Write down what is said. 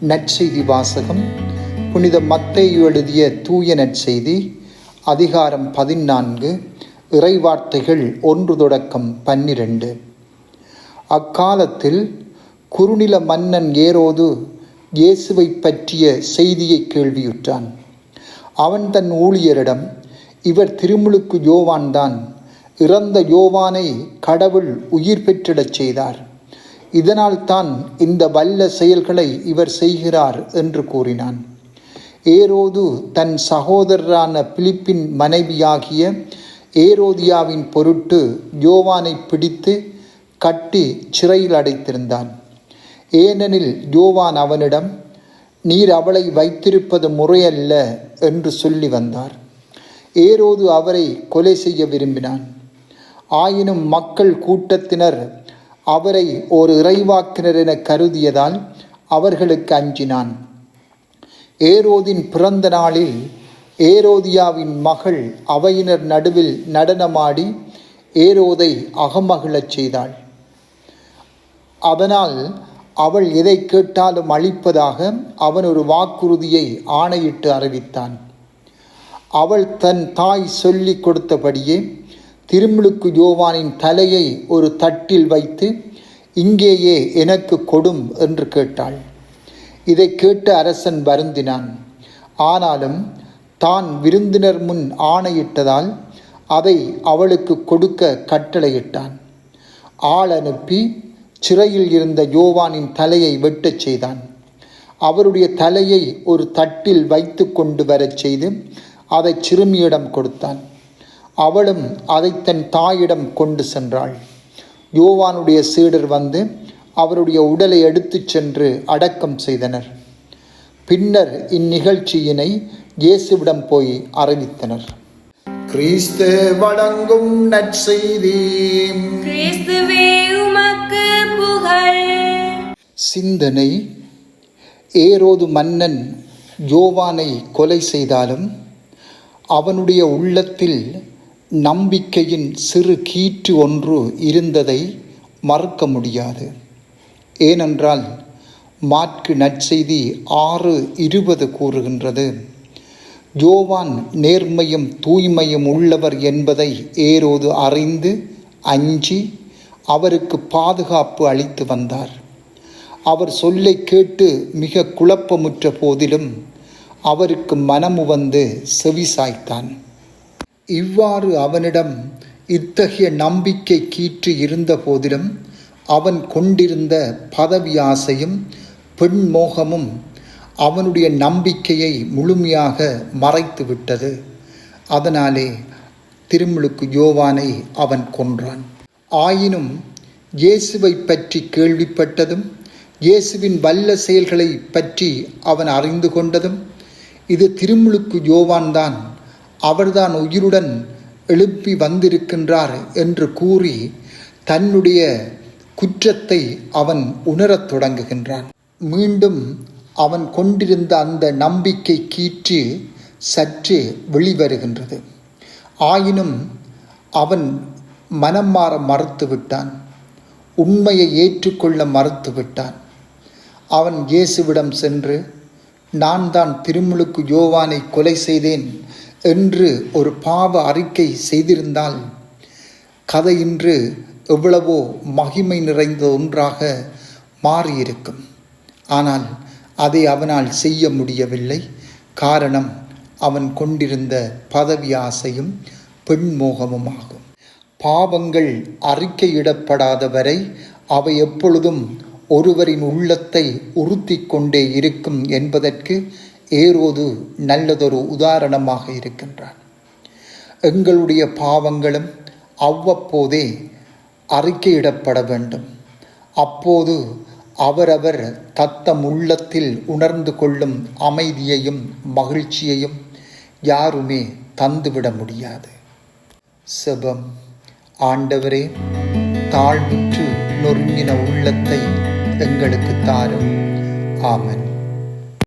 நற்செய்தி வாசகம் புனித மத்தையு எழுதிய தூய நற்செய்தி அதிகாரம் பதினான்கு இறைவார்த்தைகள் ஒன்று தொடக்கம் பன்னிரண்டு. அக்காலத்தில் குறுநில மன்னன் ஏரோது இயேசுவை பற்றிய செய்தியை கேள்வியுற்றான். அவன் தன் ஊழியரிடம் இவர் திருமுழுக்கு யோவான்தான் இறந்த யோவானை கடவுள் உயிர் பெற்றிடச் செய்தார். இதனால் தான் இந்த வல்ல செயல்களை இவர் செய்கிறார் என்று கூறினான். ஏரோது தன் சகோதரரான பிலிப்பின் மனைவியாகிய ஏரோதியாவின் பொருட்டு யோவானை பிடித்து கட்டி சிறையில் அடைத்திருந்தான். ஏனெனில் யோவான் அவனிடம் நீர் அவளை வைத்திருப்பது முறையல்ல என்று சொல்லி வந்தார். ஏரோது அவரை கொலை செய்ய விரும்பினான். ஆயினும் மக்கள் கூட்டத்தினர் அவரை ஒரு இறைவாக்கினர் என கருதியதால் அவர்களுக்கு அஞ்சினான். ஏரோதின் பிறந்த நாளில் ஏரோதியாவின் மகள் அவையினர் நடுவில் நடனமாடி ஏரோதை அகமகிழச் செய்தாள். அதனால் அவள் எதை கேட்டாலும் அளிப்பதாக அவன் ஒரு வாக்குறுதியை ஆணையிட்டு அறிவித்தான். அவள் தன் தாய் சொல்லிக் கொடுத்தபடியே திருமுழுக்கு யோவானின் தலையை ஒரு தட்டில் வைத்து இங்கேயே எனக்கு கொடும் என்று கேட்டாள். இதை கேட்டு அரசன் வருந்தினான். ஆனாலும் தான் விருந்தினர் முன் ஆணையிட்டதால் அதை அவளுக்கு கொடுக்க கட்டளையிட்டான். ஆள் அனுப்பி சிறையில் இருந்த யோவானின் தலையை வெட்டச் செய்தான். அவருடைய தலையை ஒரு தட்டில் வைத்து கொண்டு வரச் செய்து அதை சிறுமியிடம் கொடுத்தான். அவளும் அதை தன் தாயிடம் கொண்டு சென்றாள். யோவானுடைய சீடர் வந்து அவருடைய உடலை எடுத்துச் சென்று அடக்கம் செய்தனர். பின்னர் இந்நிகழ்ச்சியினை இயேசுவிடம் போய் அறிவித்தனர். கிறிஸ்து வழங்கும் நற்செய்தி. கிறிஸ்துவே உமக்கு புகழ். சிந்தனை. ஏரோது மன்னன் யோவானை கொலை செய்தாலும் அவனுடைய உள்ளத்தில் நம்பிக்கையின் சிறு கீற்று ஒன்று இருந்ததை மறுக்க முடியாது. ஏனென்றால் மாற்கு நற்செய்தி ஆறு இருபது கூறுகின்றது. ஜோவான் நேர்மையும் தூய்மையும் உள்ளவர் என்பதை ஏரோது அறிந்து அஞ்சி அவருக்கு பாதுகாப்பு அளித்து வந்தார். அவர் சொல்லை கேட்டு மிக குழப்பமுற்ற போதிலும் அவருக்கு மனமு வந்து செவிசாய்த்தான். இவ்வாறு அவனிடம் இத்தகைய நம்பிக்கை கீற்று இருந்த போதிலும் அவன் கொண்டிருந்த பதவி ஆசையும் பெண் மோகமும் அவனுடைய நம்பிக்கையை முழுமையாக மறைத்து விட்டது. அதனாலே திருமுழுக்கு யோவானை அவன் கொன்றான். ஆயினும் இயேசுவை பற்றி கேள்விப்பட்டதும் இயேசுவின் வல்ல செயல்களை பற்றி அவன் அறிந்து கொண்டதும் இது திருமுழுக்கு யோவான்தான் அவர்தான் உயிருடன் எழுப்பி வந்திருக்கின்றார் என்று கூறி தன்னுடைய குற்றத்தை அவன் உணரத் தொடங்குகின்றான். மீண்டும் அவன் கொண்டிருந்த அந்த நம்பிக்கை கீற்று சற்று வெளிவருகின்றது. ஆயினும் அவன் மனம் மாற மறுத்துவிட்டான். உண்மையை ஏற்றுக்கொள்ள மறுத்து விட்டான் அவன் இயேசுவிடம் சென்று நான் தான் திருமுழுக்கு யோவானை கொலை செய்தேன். என்று ஒரு பாவ அறிக்கை செய்திருந்தால் கதை இன்று எவ்வளவோ மகிமை நிறைந்த ஒன்றாக மாறியிருக்கும். ஆனால் அதை அவனால் செய்ய முடியவில்லை. காரணம் அவன் கொண்டிருந்த பதவி ஆசையும் பெண் மோகமுமாகும் பாவங்கள் அறிக்கையிடப்படாத வரை அவை எப்பொழுதும் ஒருவரின் உள்ளத்தை உறுத்தி கொண்டே இருக்கும் என்பதற்கு ஏரோது நல்லதொரு உதாரணமாக இருக்கின்றான். எங்களுடைய பாவங்களும் அவ்வப்போதே அறிக்கையிடப்பட வேண்டும். அப்போது அவரவர் தத்தம் உள்ளத்தில் உணர்ந்து கொள்ளும் அமைதியையும் மகிழ்ச்சியையும் யாருமே தந்துவிட முடியாது. செபம். ஆண்டவரே தாழ்வுற்று நொறுங்கின உள்ளத்தை எங்களுக்கு தாரும். ஆமன்.